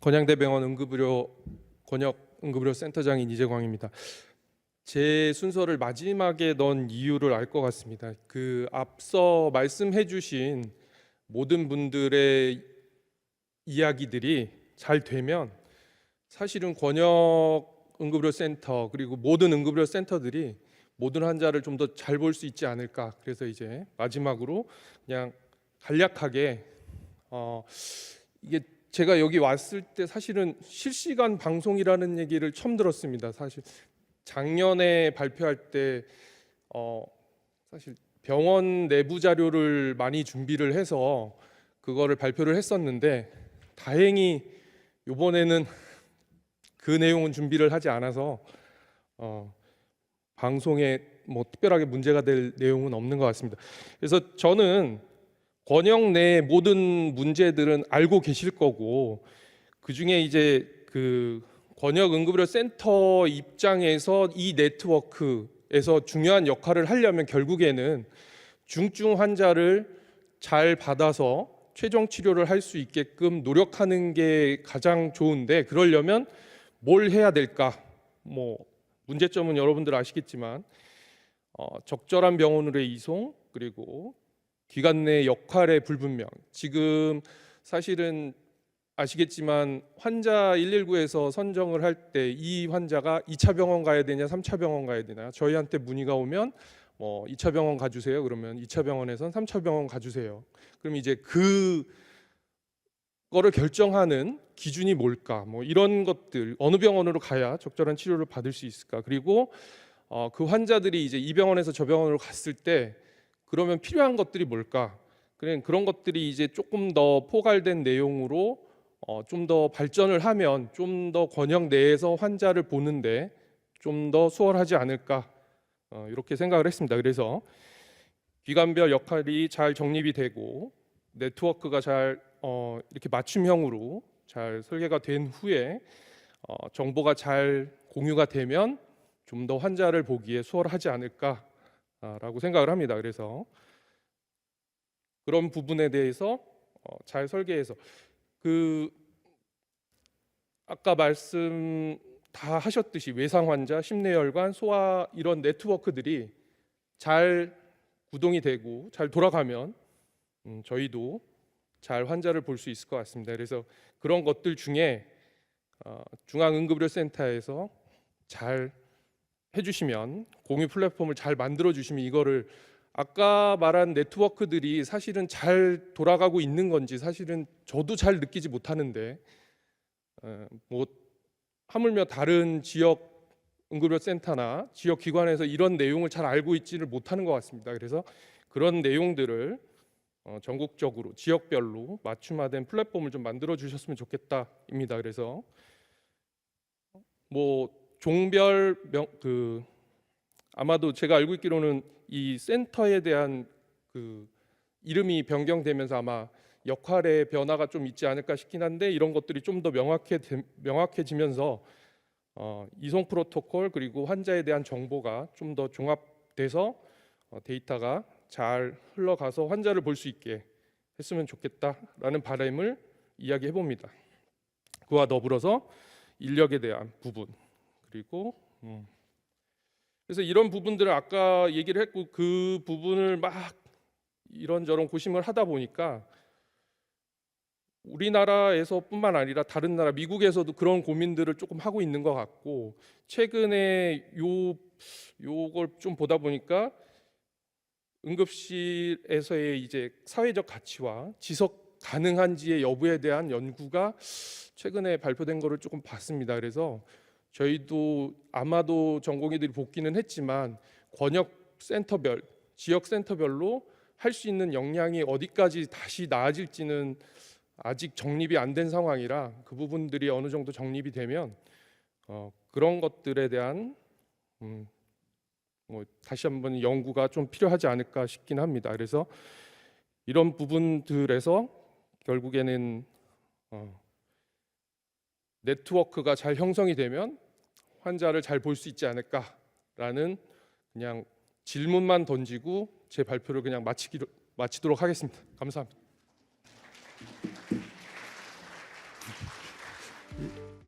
건양대병원 응급의료 권역 응급의료 센터장인 이재광입니다. 제 순서를 마지막에 넣은 이유를 알 것 같습니다. 그 앞서 말씀해 주신 모든 분들의 이야기들이 잘 되면 사실은 권역 응급의료 센터 그리고 모든 응급의료 센터들이 모든 환자를 좀 더 잘 볼 수 있지 않을까. 그래서 이제 마지막으로 그냥 간략하게 어 이게 제가 여기 왔을 때 사실은 실시간 방송이라는 얘기를 처음 들었습니다. 사실 작년에 발표할 때 어, 사실 병원 내부 자료를 많이 준비를 해서 그거를 발표를 했었는데 다행히 이번에는 그 내용은 준비를 하지 않아서 어, 방송에 뭐 특별하게 문제가 될 내용은 없는 것 같습니다. 그래서 저는 권역 내 모든 문제들은 알고 계실 거고 그 중에 이제 그 권역 응급의료 센터 입장에서 이 네트워크에서 중요한 역할을 하려면 결국에는 중증 환자를 잘 받아서 최종 치료를 할 수 있게끔 노력하는 게 가장 좋은데 그러려면 뭘 해야 될까? 뭐 문제점은 여러분들 아시겠지만 어, 적절한 병원으로의 이송 그리고 기관 내 역할의 불분명. 지금 사실은 아시겠지만 환자 119에서 선정을 할 때 이 환자가 2차 병원 가야 되냐, 3차 병원 가야 되냐. 저희한테 문의가 오면 뭐 2차 병원 가주세요. 그러면 2차 병원에선 3차 병원 가주세요. 그럼 이제 그 거를 결정하는 기준이 뭘까? 뭐 이런 것들 어느 병원으로 가야 적절한 치료를 받을 수 있을까? 그리고 어, 그 환자들이 이제 이 병원에서 저 병원으로 갔을 때 그러면 필요한 것들이 뭘까? 그런 그런 것들이 이제 조금 더 포괄된 내용으로 어, 좀 더 발전을 하면 좀 더 권역 내에서 환자를 보는데 좀 더 수월하지 않을까 어, 이렇게 생각을 했습니다. 그래서 기관별 역할이 잘 정립이 되고 네트워크가 잘 어, 이렇게 맞춤형으로 잘 설계가 된 후에 어, 정보가 잘 공유가 되면 좀 더 환자를 보기에 수월하지 않을까 라고 생각을 합니다. 그래서 그런 부분에 대해서 어, 잘 설계해서 그 아까 말씀 다 하셨듯이 외상 환자, 심내혈관, 소아 이런 네트워크들이 잘 구동이 되고 잘 돌아가면 음, 저희도 잘 환자를 볼 수 있을 것 같습니다. 그래서 그런 것들 중에 어, 중앙응급의료센터에서 잘 해주시면 공유 플랫폼을 잘 만들어 주시면 이거를 아까 말한 네트워크들이 사실은 잘 돌아가고 있는 건지 사실은 저도 잘 느끼지 못하는데 어, 뭐 하물며 다른 지역 응급의료 센터나 지역 기관에서 이런 내용을 잘 알고 있지를 못하는 것 같습니다. 그래서 그런 내용들을 어, 전국적으로 지역별로 맞춤화된 플랫폼을 좀 만들어 주셨으면 좋겠다입니다. 그래서 뭐 종별 명, 그 아마도 제가 알고 있기로는 이 센터에 대한 그 이름이 변경되면서 아마 역할의 변화가 좀 있지 않을까 싶긴 한데 이런 것들이 좀 더 명확해 명확해지면서 어, 이송 프로토콜 그리고 환자에 대한 정보가 좀 더 종합돼서 어, 데이터가 잘 흘러가서 환자를 볼 수 있게 했으면 좋겠다라는 바람을 이야기해 봅니다. 그와 더불어서 인력에 대한 부분 그리고 음, 그래서 이런 부분들을 아까 얘기를 했고 그 부분을 막 이런저런 고심을 하다 보니까 우리나라에서뿐만 아니라 다른 나라 미국에서도 그런 고민들을 조금 하고 있는 것 같고 최근에 요 요걸 좀 보다 보니까 응급실에서의 이제 사회적 가치와 지속 가능한지의 여부에 대한 연구가 최근에 발표된 거를 조금 봤습니다. 그래서 저희도 아마도 전공의들이 복귀는 했지만 권역 센터별, 지역 센터별로 할 수 있는 역량이 어디까지 다시 나아질지는 아직 정립이 안 된 상황이라 그 부분들이 어느 정도 정립이 되면 어, 그런 것들에 대한 음, 뭐 다시 한번 연구가 좀 필요하지 않을까 싶긴 합니다. 그래서 이런 부분들에서 결국에는 어, 네트워크가 잘 형성이 되면 환자를 잘 볼 수 있지 않을까라는 그냥 질문만 던지고 제 발표를 그냥 마치기로 마치도록 하겠습니다. 감사합니다.